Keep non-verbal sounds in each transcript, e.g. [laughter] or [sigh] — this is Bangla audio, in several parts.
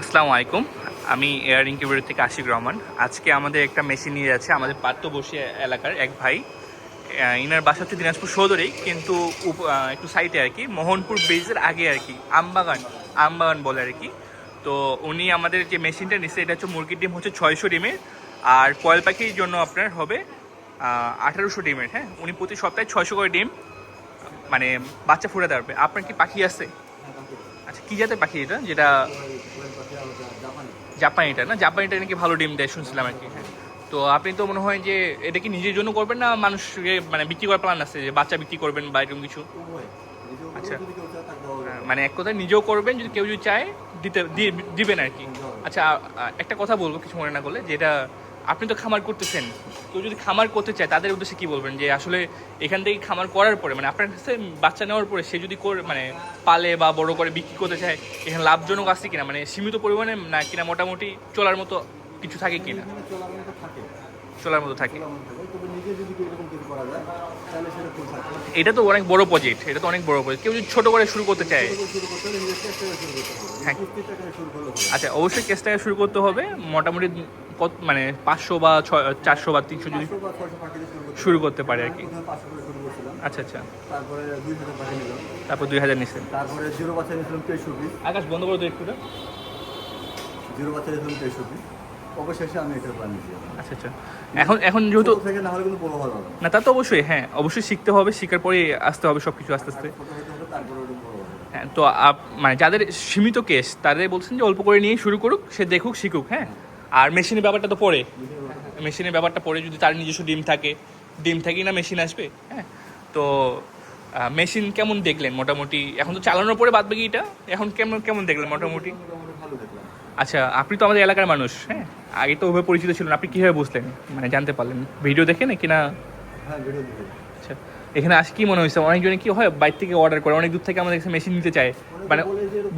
আসসালামু আলাইকুম। আমি এয়ার ইনকিউবেটর থেকে আশিক রহমান। আজকে আমাদের একটা মেশিন নিয়ে যাচ্ছে আমাদের পার্থবসী এলাকার এক ভাই। ইনার বাসা হচ্ছে দিনাজপুর সদরেই, কিন্তু একটু সাইডে আর কি, মোহনপুর ব্রিজের আগে আর কি, আমবাগান আমবাগান বলে আর কি। তো উনি আমাদের যে মেশিনটা নিচ্ছে, এটা হচ্ছে মুরগির ডিম হচ্ছে ছয়শো ডিমের, আর কয়েল পাখির জন্য আপনার হবে আঠারোশো ডিমের হ্যাঁ? উনি প্রতি সপ্তাহে ছয়শো করে ডিম মানে বাচ্চা ফুটাতে পারবে। আপনার কি পাখি আছে? আচ্ছা কী জাতের পাখি এটা? যেটা জাপানিটা, না? জাপানিটা নাকি ভালো ডিম দেয়, শুনছিলাম আর কি। হ্যাঁ। তো আপনি তো মনে হয় যে এটা কি নিজের জন্য করবেন না মানুষকে মানে বিক্রি করার প্ল্যান আছে, যে বাচ্চা বিক্রি করবেন বা এরকম কিছু? আচ্ছা। মানে এক কথায় নিজেও করবেন, যদি কেউ যদি চায়, দিতে দিবেন আর কি। আচ্ছা একটা কথা বলব, কিছু মনে না করলে, যেটা আপনি তো খামার করতেছেন। কেউ যদি খামার করতে চায় তাদের উদ্দেশ্যে কি বলবেন? যে আসলে এখান থেকে খামার করার পরে মানে আপনার কাছে বাচ্চা নেওয়ার পরে সে যদি করে মানে পালে বা বড় করে বিক্রি করতে চায় এখানে লাভজনক আছে কিনা? মানে সীমিত পরিমাণে না কিনা মোটামুটি চলার মতো কিছু থাকে কিনা? চলার মতো থাকে। এটা তো অনেক বড় প্রজেক্ট এটা তো অনেক বড় প্রজেক্ট কেউ যদি ছোট করে শুরু করতে চায়। হ্যাঁ। আচ্ছা অবশ্যই কেসটাকে শুরু করতে হবে। মোটামুটি কত মানে পাঁচশো বা ছয় চারশো বা তিনশো যদি শুরু করতে পারে আর কি। আচ্ছা আচ্ছা। তারপরে দুই হাজার নিলাম। তারপর দুই হাজার নিচ্ছেন তারপরে জিরো বাচ্চা নিয়েছিলাম তেইশশো পিস আকাশ বন্ধ করে তো একটু জিরো বাচ্চা নিয়েছিলাম তেইশশো পিস অবশেষে আমি এটা প্ল্যান আচ্ছা আচ্ছা। এখন এখন যেহেতু থেকে না হলে কিন্তু বড় হওয়া না। না তা তো অবশ্যই হ্যাঁ অবশ্যই শিখতে হবে। শেখার পরে আসতে হবে সব কিছু আস্তে। আস্তে হ্যাঁ তো মানে যাদের সীমিত কেস তাদের বলছেন যে অল্প করে নিয়ে শুরু করুক সে দেখুক শিখুক হ্যাঁ? আর মেশিনের ব্যাপারটা তো পরে মেশিনের ব্যাপারটা পরে যদি তার নিজস্ব ডিম থাকে। ডিম থেকেই না মেশিন আসবে? হ্যাঁ। তো মেশিন কেমন দেখলেন মোটামুটি? এখন তো চালানোর পরে বাদ বাকি এটা। এখন কেমন কেমন দেখলেন মোটামুটি? আচ্ছা আপনি তো আমাদের এলাকার মানুষ হ্যাঁ? আগে তো ওভাবে পরিচিত ছিলেন। আপনি কীভাবে বুঝলেন? মানে জানতে পারলেন। ভিডিও দেখে নাকি না? হ্যাঁ আচ্ছা এখানে আজ কি মনে হয়েছে? অনেকজনে কি হয় বাইরে থেকে অর্ডার করে। অনেক দূর থেকে আমাদের মেশিন নিতে চায়। মানে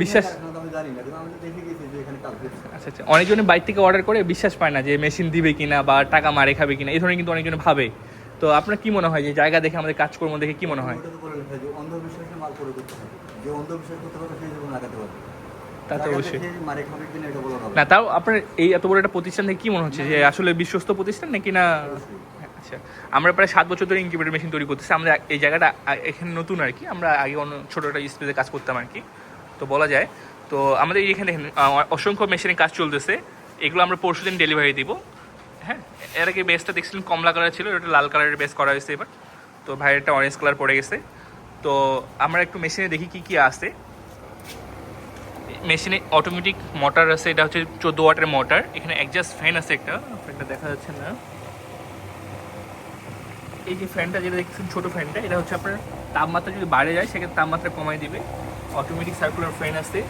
বিশ্বাস জানি না কিন্তু আমি দেখে গেছি যে এখানে কাজ হচ্ছে। আচ্ছা আচ্ছা। অনেকজনে বাইরে থেকে অর্ডার করে বিশ্বাস পায় না যে মেশিন দিবে কিনা বা টাকা মারে খাবে কিনা। এই ধরনের কিন্তু অনেকজনে ভাবে। তো আপনার কি মনে হয় যে জায়গা দেখে আমাদের কাজকর্ম দেখে কি মনে হয়? তো বলে লেখা যে অন্ধবিশ্বাসে মাল করে করতে হবে। যে অন্ধবিশ্বাস করতে পারে সেই জীবন লাগাতে পারবে। তা তো অবশ্যই। না তাও আপনার এই এত বড় একটা প্রতিষ্ঠান থেকে কি মনে হচ্ছে? যে আসলে বিশ্বস্ত প্রতিষ্ঠান নাকি না? আচ্ছা আমরা প্রায় সাত বছর ধরে ইনকিউবেটর মেশিন তৈরি করতেছি। আমরা এই জায়গাটা এখানে নতুন আর কি। আমরা আগে অন্য ছোটো একটা স্পেসে কাজ করতাম আর কি। তো বলা যায় তো আমাদের এখানে অসংখ্য মেশিনের কাজ চলতেছে। এগুলো আমরা পরশু দিন ডেলিভারি দিব। হ্যাঁ এর আগে বেসটা দেখছিলেন কমলা কালার ছিল ওটা লাল কালারের বেস করা হয়েছে এবার। তো ভাইয়েরটা অরেঞ্জ কালার পড়ে গেছে। তো আমরা একটু মেশিনে দেখি কি কি আছে। মেশিনে অটোমেটিক মোটর আছে, এটা হচ্ছে চোদ্দ ওয়াটের মোটর এখানে অ্যাডজাস্ট ফ্যান আছে একটা ফ্যানটা দেখা যাচ্ছে না। এই যে ফ্যানটা যেটা দেখছেন ছোটো ফ্যানটা এটা হচ্ছে আপনার তাপমাত্রা যদি বাড়ে যায়, সেক্ষেত্রে তাপমাত্রা কমাই দিবে। অটোমেটিক সার্কুলার ফ্যান আছে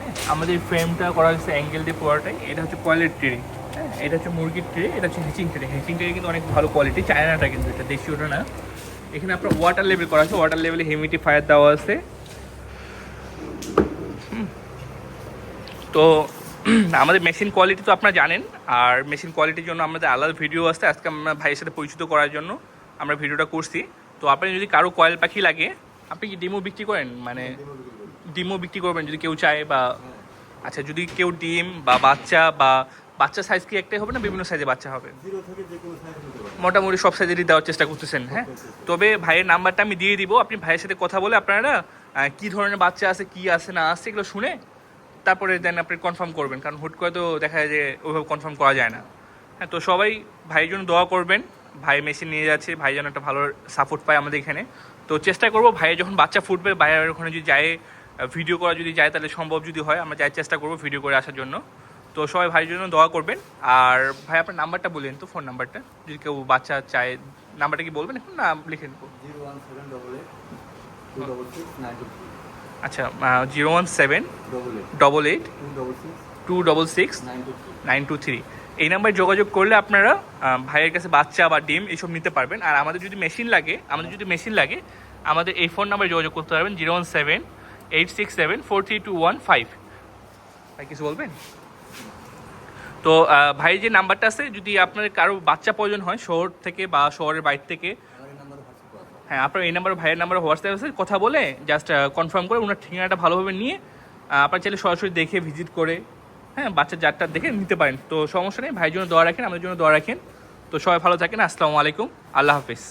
হ্যাঁ, আমাদের ফ্রেমটা করা হয়েছে অ্যাঙ্গেল দিয়ে পুরোটাই। এটা হচ্ছে কয়েলের ট্রে হ্যাঁ? এটা হচ্ছে মুরগির ট্রে এটা হচ্ছে হেচিং ট্রে হেচিং ট্রে কিন্তু অনেক ভালো কোয়ালিটি চায়নাটা কিন্তু এটা দেশীয়টা না। এখানে আপনার ওয়াটার লেভেল করা আছে ওয়াটার লেভেলে হিউমিডিফায়ার দেওয়া আছে। তো [clears throat] আমাদের মেশিন কোয়ালিটি তো আপনারা জানেন আর মেশিন কোয়ালিটির জন্য আমাদের আলাদা ভিডিও আসছে আজকে আমরা ভাইয়ের সাথে পরিচিত করার জন্য আমরা ভিডিওটা করছি। তো আপনি যদি কারও কয়েল পাখি লাগে আপনি কি ডিমও বিক্রি করেন? মানে ডিমও বিক্রি করবেন যদি কেউ চায় বা আচ্ছা যদি কেউ ডিম বা বাচ্চা বা বাচ্চা সাইজ কি একটাই হবে না বিভিন্ন সাইজে বাচ্চা হবে? মোটামুটি সব সাইজেরই দেওয়ার চেষ্টা করতেছেন হ্যাঁ? তবে ভাইয়ের নাম্বারটা আমি দিয়ে দিব আপনি ভাইয়ের সাথে কথা বলে আপনারা কি ধরনের বাচ্চা আছে কি আছে না আছে এগুলো শুনে তারপরে দেন আপনি কনফার্ম করবেন কারণ হুট করে তো দেখা যায় যে ওইভাবে কনফার্ম করা যায় না। হ্যাঁ তো সবাই ভাইয়ের জন্য দোয়া করবেন ভাই মেশিন নিয়ে যাচ্ছে ভাই যেন একটা ভালো সাপোর্ট পায় আমাদের এখানে। তো চেষ্টা করব ভাইয়ের যখন বাচ্চা ফুটবে ভাইয়ের ওখানে যদি যায় ভিডিও করা যদি যায় তাহলে সম্ভব যদি হয় আমরা যাই চেষ্টা করব ভিডিও করে আসার জন্য। তো সবাই ভাইয়ের জন্য দোয়া করবেন। আর ভাই আপনার নাম্বারটা বলেন তো ফোন নাম্বারটা যদি কেউ বাচ্চা চায় নাম্বারটা কি বলবেন? এখন না লিখে নেব। আচ্ছা zero one seven double eight two double six nine two three এই নাম্বারে যোগাযোগ করলে আপনারা ভাইয়ের কাছে বাচ্চা বা ডিম এইসব নিতে পারবেন। আর আমাদের যদি মেশিন লাগে আমাদের যদি মেশিন লাগে আমাদের এই ফোন নাম্বারে যোগাযোগ করতে পারবেন zero one seven eight six seven four three two one five. কিছু বলবেন? তো ভাই, যে নাম্বারটা আছে, যদি আপনার কারও বাচ্চা প্রয়োজন হয়, শহর থেকে বা শহরের বাইরে থেকে হ্যাঁ আপনার এই নাম্বার, ভাইয়ের নাম্বার হোয়াটসঅ্যাপ আছে, কথা বলে জাস্ট কনফার্ম করে ওনার ঠিকানাটা ভালোভাবে নিয়ে আপনার চাইলে সরাসরি দেখে ভিজিট করে হ্যাঁ বাচ্চার জাতটা দেখে নিতে পারেন। তো সমস্যা নেই, ভাইয়ের জন্য দোয়া রাখেন, আমাদের জন্য দোয়া রাখেন। তো সবাই ভালো থাকেন, আসসালামু আলাইকুম, আল্লাহ হাফিজ।